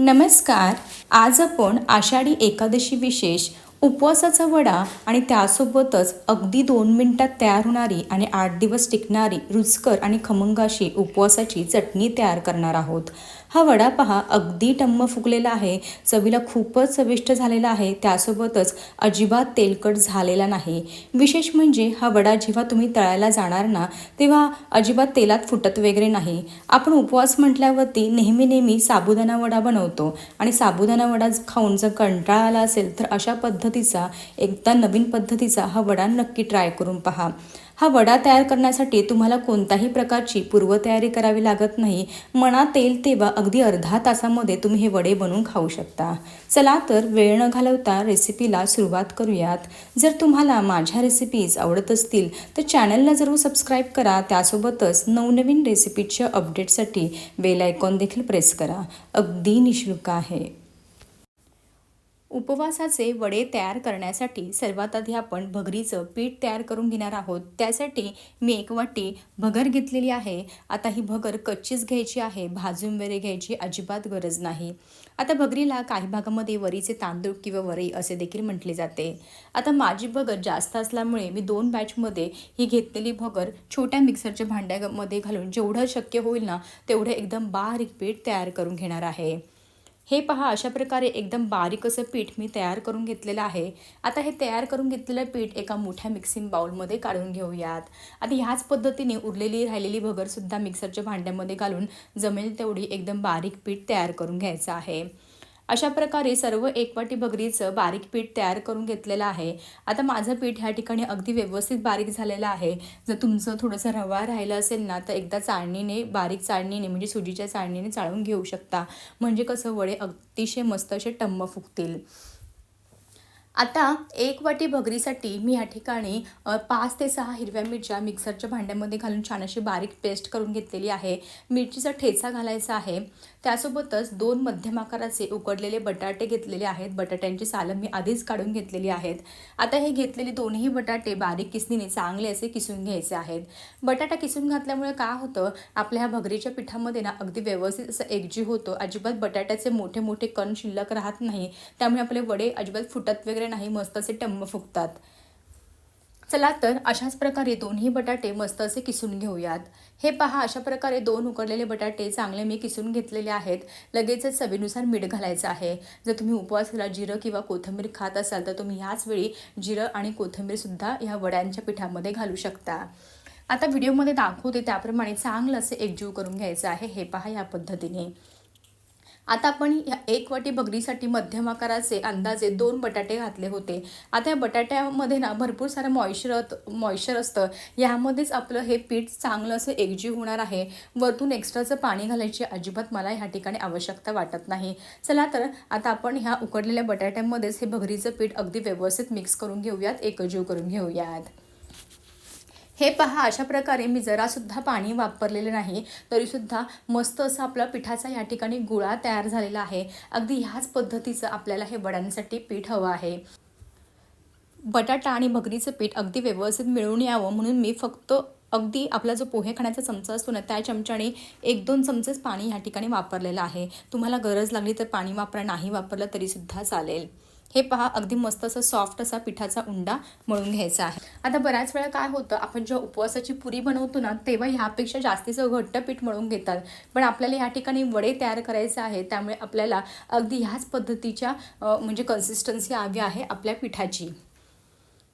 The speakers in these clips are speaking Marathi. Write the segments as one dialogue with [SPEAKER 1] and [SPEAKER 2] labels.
[SPEAKER 1] नमस्कार आज आपण आषाढी एकादशी विशेष उपवासाचा वडा आणि त्यासोबतच अगदी दोन मिनटात तयार होणारी आणि आठ दिवस टिकणारी रुचकर आणि खमंग अशी उपवासाची चटणी तयार करणार आहोत. हा वडा पहा अगदी टम्म फुगलेला आहे. चवीला खूपच चविष्ट झालेला आहे. त्यासोबतच अजिबात तेलकट झालेला नाही. विशेष म्हणजे हा वडा जेव्हा तुम्ही तळायला जाणार ना तेव्हा अजिबात तेलात फुटत वगैरे नाही. आपण उपवास म्हटल्यावरती नेहमी नेहमी साबुदाणा वडा बनवतो. आणि साबुदाणा वडा खाऊन जर कंटाळा आला असेल तर अशा पद्धतीचा एकदा नवीन पद्धतीचा हा वडा नक्की ट्राय करून पहा. हा वडा तयार करण्यासाठी तुम्हाला कोणत्याही प्रकारची पूर्वतयारी करावी लागत नाही. मनात येईल तेव्हा अगदी अर्धा तासामध्ये तुम्ही हे वडे बनवून खाऊ शकता. चला तर वेळ न घालवता रेसिपीला सुरुवात करूयात. जर तुम्हाला माझ्या रेसिपीज आवडत असतील तर चॅनलला जरूर सबस्क्राईब करा. त्यासोबतच नवनवीन रेसिपीच्या अपडेटसाठी बेल आयकॉन देखील प्रेस करा. अगदी निशुल्क आहे. उपवासाचे वडे तयार करण्यासाठी सर्वात आधी आपण भगरीचं पीठ तयार करून घेणार आहोत. त्यासाठी मी एक वाटी भगर घेतलेली आहे. आता ही भगर कच्चीच घ्यायची आहे. भाजून वगैरे घ्यायची अजिबात गरज नाही. आता भगरीला काही भागामध्ये वरीचे तांदूळ किंवा वरी असे देखील म्हटले जाते. आता माझी भगर जास्त असल्यामुळे मी दोन बॅचमध्ये ही घेतलेली भगर छोट्या मिक्सरच्या भांड्यामध्ये घालून जेवढं शक्य होईल ना तेवढं एकदम बारीक पीठ तयार करून घेणार आहे. हे पहा अशा प्रकारे एकदम बारीक असं पीठ मी तयार करून घेतलेलं आहे. आता हे तयार करून घेतलेलं पीठ एका मोठ्या मिक्सिंग बाउलमध्ये काढून घेऊयात. आता ह्याच पद्धतीने उरलेली राहिलेली भगरसुद्धा मिक्सरच्या भांड्यामध्ये घालून जमेल तेवढी एकदम बारीक पीठ तयार करून घ्यायचं आहे. अशा प्रकारे सर्व एक वाटी भगरीचं बारीक पीठ तयार करून घेतलेलं आहे. आता माझं पीठ ह्या ठिकाणी अगदी व्यवस्थित बारीक झालेलं आहे. जर तुमचं थोडंसं रवा राहिलं असेल ना तर एकदा चाळणीने बारीक चाळणीने म्हणजे सुजीच्या चाळणीने चाळून घेऊ शकता. म्हणजे कसं वडे अतिशय मस्त असे टम्म फुगतील. आता एक वाटी भगरीसाठी मी या ठिकाणी पाच ते सहा हिरव्या मिरच्या मिक्सरच्या भांड्यामध्ये घालून छान अशी बारीक पेस्ट करून घेतलेली आहे. मिरचीचा ठेचा घालायचा आहे. त्यासोबतच दोन मध्यम आकाराचे उकडलेले बटाटे घेतलेले आहेत. बटाट्यांची सालं मी आधीच काढून घेतलेली आहेत. आता हे घेतलेले दोन्ही बटाटे बारीक किसणीने चांगले असे किसून घ्यायचे आहेत. बटाटा किसून घातल्यामुळे काय होतं? आपल्या ह्या भगरीच्या पिठामध्ये ना अगदी व्यवस्थित असं एकजीव होतो. अजिबात बटाट्याचे मोठे मोठे कण शिल्लक राहत नाही. त्यामुळे आपले वडे अजिबात फुटत वगैरे नाही. मस्त असे टम्म फुगतात. चला तर अशाच प्रकारे दोन्ही बटाटे मस्त असे किसून घेऊयात. हे पहा अशा प्रकारे दोन उकडलेले बटाटे चांगले मी किसून घेतलेले आहेत. लगेचच चवीनुसार मीठ घालायचं आहे. जर तुम्ही उपवासाला जिरं किंवा कोथिंबीर खात असाल तर तुम्ही ह्याच वेळी जिरं आणि कोथिंबीरसुद्धा ह्या वड्यांच्या पिठामध्ये घालू शकता. आता व्हिडिओमध्ये दाखवते त्याप्रमाणे चांगलं असं एकजीव करून घ्यायचं आहे. हे पहा या पद्धतीने. आता आपण ह्या एक वाटी भगरीसाठी मध्यम आकाराचे अंदाजे दोन बटाटे घातले होते. आता या बटाट्यामध्ये ना भरपूर सारं मॉइश्चर मॉइश्चर असतं. यामध्येच आपलं हे पीठ चांगलं असं एकजीव होणार आहे. वरतून एक्स्ट्राचं पाणी घालायची अजिबात मला ह्या ठिकाणी आवश्यकता वाटत नाही. चला तर आता आपण ह्या उकडलेल्या बटाट्यामध्येच हे भगरीचं पीठ अगदी व्यवस्थित मिक्स करून घेऊयात एकजीव करून घेऊयात. हे पहा अशा प्रकारे मी जरासुद्धा पाणी वापरलेलं नाही तरीसुद्धा मस्त असं आपला पिठाचा या ठिकाणी गुळा तयार झालेला आहे. अगदी ह्याच पद्धतीचं आपल्याला हे वड्यांसाठी पीठ हवं आहे. बटाटा आणि भगरीचं पीठ अगदी व्यवस्थित मिळून यावं म्हणून मी फक्त अगदी आपला जो पोहे खाण्याचा चमचा असतो ना त्या चमच्याने एक दोन चमचेच पाणी ह्या ठिकाणी वापरलेलं आहे. तुम्हाला गरज लागली तर पाणी वापरा नाही वापरलं तरीसुद्धा चालेल. हे पहा अगदी मस्त असं सॉफ्ट असा पिठाचा उंडा मळून घ्यायचा आहे. आता बऱ्याच वेळा काय होतं आपण जेव्हा उपवासाची पुरी बनवतो ना तेव्हा ह्यापेक्षा जास्तीचं घट्ट पीठ मळून घेतात. पण आपल्याला ह्या ठिकाणी वडे तयार करायचे आहे त्यामुळे आपल्याला अगदी ह्याच पद्धतीच्या म्हणजे कन्सिस्टन्सी हवी आहे आपल्या पिठाची.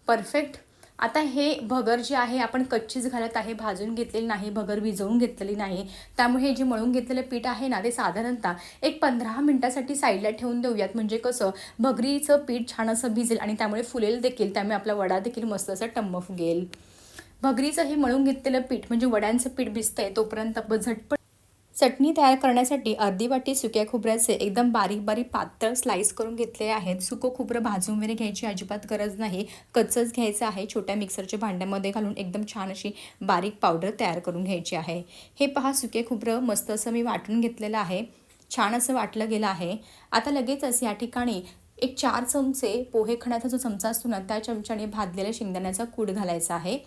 [SPEAKER 1] परफेक्ट आता हे भगर जे आहे आपण कच्चीच घालत आहे भाजून घेतलेली नाही भगर भिजवून घेतलेली नाही. त्यामुळे हे जे मळून घेतलेलं पीठ आहे ना ते साधारणतः एक पंधरा मिनटासाठी साईडला ठेवून देऊयात. म्हणजे कसं भगरीचं पीठ छान असं भिजेल आणि त्यामुळे फुलेल देखील त्यामुळे आपला वडा देखील मस्त असं टम्म फुगेल भगरीचं हे मळून घेतलेलं पीठ म्हणजे वड्यांचं पीठ भिजतंय तोपर्यंत झटपट चटणी तयार करण्यासाठी अर्धी वाटी सुक्या खोबऱ्याचे एकदम बारीक बारीक पातळ स्लाईस करून घेतले आहेत. सुकं खोबरं भाजून वगैरे घ्यायची अजिबात गरज नाही. कच्चंच घ्यायचं आहे. छोट्या मिक्सरच्या भांड्यामध्ये घालून एकदम छान अशी बारीक पावडर तयार करून घ्यायची आहे. हे पहा सुके खोबरं मस्त असं मी वाटून घेतलेलं आहे. छान असं वाटलं गेलं आहे. आता लगेचच या ठिकाणी एक चार चमचे पोहे खण्याचा जो चमचा असतो ना त्या चमच्याने भाजलेल्या शेंगदाण्याचा कूड घालायचा आहे.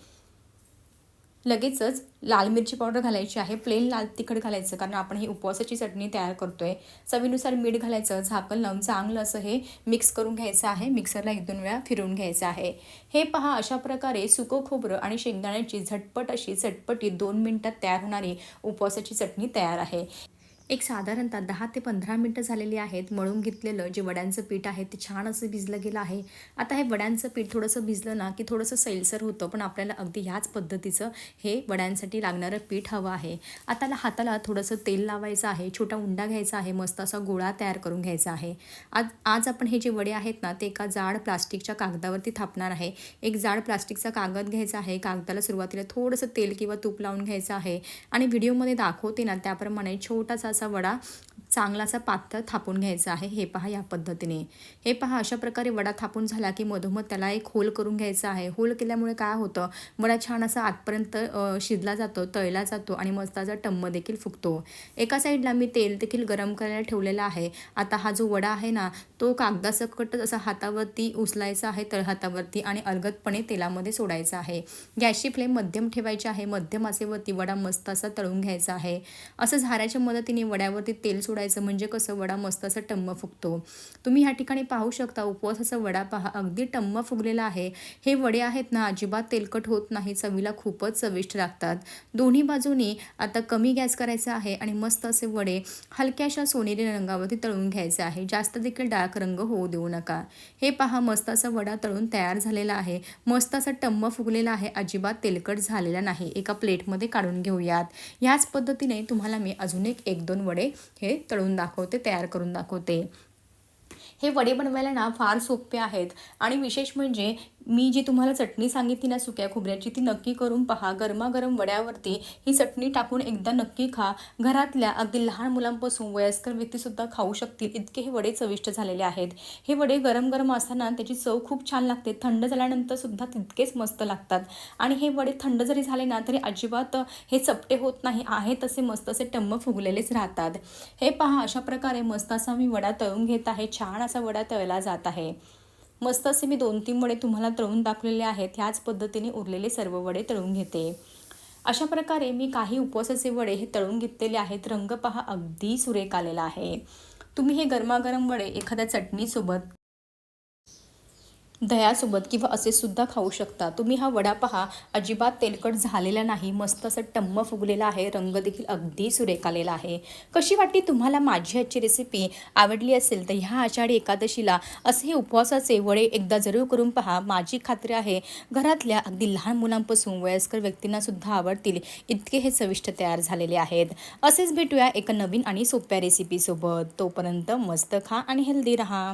[SPEAKER 1] लगेचच लाल मिरची पावडर घालायची आहे. प्लेन लाल तिखट घालायचं कारण आपण हे उपवासाची चटणी तयार करतो आहे चवीनुसार मीठ घालायचं झाकण लावून चांगलं असं हे मिक्स करून घ्यायचं आहे. मिक्सरला एक दोन वेळा फिरवून घ्यायचं आहे. हे पहा अशा प्रकारे सुकं खोबरं आणि शेंगदाण्याची झटपट अशी चटपटी दोन मिनटात तयार होणारी उपवासाची चटणी तयार आहे. एक साधारणतः दहा ते पंधरा मिनटं झालेली आहेत. मळून घेतलेलं जे वड्यांचं पीठ आहे ते छान असं भिजलं गेलं आहे. आता हे वड्यांचं पीठ थोडंसं भिजलं ना की थोडंसं सैलसर होतं पण आपल्याला अगदी ह्याच पद्धतीचं हे वड्यांसाठी लागणारं पीठ हवं आहे. आता हाताला थोडंसं तेल लावायचं आहे छोटा उंडा घ्यायचा आहे मस्त असा गोळा तयार करून घ्यायचा आहे. आज आज आपण हे जे वडे आहेत ना ते एका जाड प्लास्टिकच्या कागदावरती थापणार आहे. एक जाड प्लास्टिकचा कागद घ्यायचा आहे. कागदाला सुरुवातीला थोडंसं तेल किंवा तूप लावून घ्यायचं आहे. आणि व्हिडिओमध्ये दाखवते ना त्याप्रमाणे छोटासा असा वडा चांगलासा पातळ थापून घ्यायचा आहे. हे पहा या पद्धतीने. हे पहा अशा प्रकारे वडा थापून झाला की मधोमध त्याला एक होल करून घ्यायचा आहे. होल केल्यामुळे काय होतं? वडा छान असा आतपर्यंत शिजला जातो तळला जातो आणि मस्ताचा टम्म देखील फुगतो. एका साईडला मी तेल देखील गरम करायला ठेवलेला आहे. आता हा जो वडा आहे ना तो कागदासकटच असा हातावरती उचलायचा आहे तळहातावरती आणि अलगदपणे तेलामध्ये सोडायचा आहे. गॅसची फ्लेम मध्यम ठेवायची आहे. मध्यम असेवरती वडा मस्त असा तळून घ्यायचा आहे. असं झाऱ्याच्या मदतीने वड्यावरती तेल सोडायचं म्हणजे कसं वडा मस्त असं टम्म फुगतो. तुम्ही ह्या ठिकाणी पाहू शकता उपवासाचा वडा पहा. अगदी टम्म फुगलेला आहे. हे वडे आहेत ना अजिबात तेलकट होत नाही चवीला खूपच चविष्ट लागतात. दोन्ही बाजूनी आता कमी गॅस करायचा आहे आणि मस्त असे वडे हलक्याशा सोनेरी रंगावरती तळून घ्यायचे आहे. जास्त देखील डार्क रंग होऊ देऊ नका. हे पहा मस्त असा वडा तळून तयार झालेला आहे. मस्त असा टम्म फुगलेला आहे. अजिबात तेलकट झालेला नाही. एका प्लेटमध्ये काढून घेऊयात. ह्याच पद्धतीने तुम्हाला मी अजून एक एक दोन वडे हे तळून दाखवते तयार करून दाखवते. हे वडे बनवायला ना फार सोपे आहेत. आणि विशेष म्हणजे मी जी तुम्हाला चटणी सांगितली ना सुक्या खोबऱ्याची ती नक्की करून पहा. गरमागरम वड्यावरती ही चटणी टाकून एकदा नक्की खा. घरातल्या अगदी लहान मुलांपासून वयस्कर व्यक्तीसुद्धा खाऊ शकतील. इतके हे वडे चविष्ट झालेले आहेत. हे वडे गरम गरम असताना त्याची चव खूप छान लागते. थंड झाल्यानंतर सुद्धा तितकेच मस्त लागतात. आणि हे वडे थंड जरी झाले ना तरी अजिबात हे चपटे होत नाही. आहे तसे मस्त असे टम्म फुगलेलेच राहतात. हे पहा अशा प्रकारे मस्त असा मी वडा तळून घेत आहे. छान असा वडा तळला जात आहे. मस्त असे मी दोन तीन वडे तुम्हाला तळून दाखवलेले आहेत. ह्याच पद्धतीने उरलेले सर्व वडे तळून घेते. अशा प्रकारे मी काही उपवासाचे वडे हे तळून घेतलेले आहेत. रंग पहा अगदी सुरेख आलेला आहे. तुम्ही हे गरमागरम वडे एखाद्या चटणीसोबत दह्यासोबत किंवा असे सुद्धा खाऊ शकता. तुम्ही हा वडा पहा. अजिबात तेलकट झालेला नाही. मस्त असं टम्म फुगलेला आहे. रंग देखील अगदी सुरेख आलेला आहे. कशी वाटली तुम्हाला माझी आजची रेसिपी आवडली असेल तर ह्या आषाढी एकादशीला असे हे उपवासाचे वडे एकदा जरूर करून पहा. माझी खात्री आहे घरातल्या अगदी लहान मुलांपासून वयस्कर व्यक्तींना सुद्धा आवडतील. इतके हे चविष्ट तयार झालेले आहेत. असेच भेटूया एका नवीन आणि सोप्या रेसिपीसोबत तोपर्यंत मस्त खा आणि हेल्दी राहा.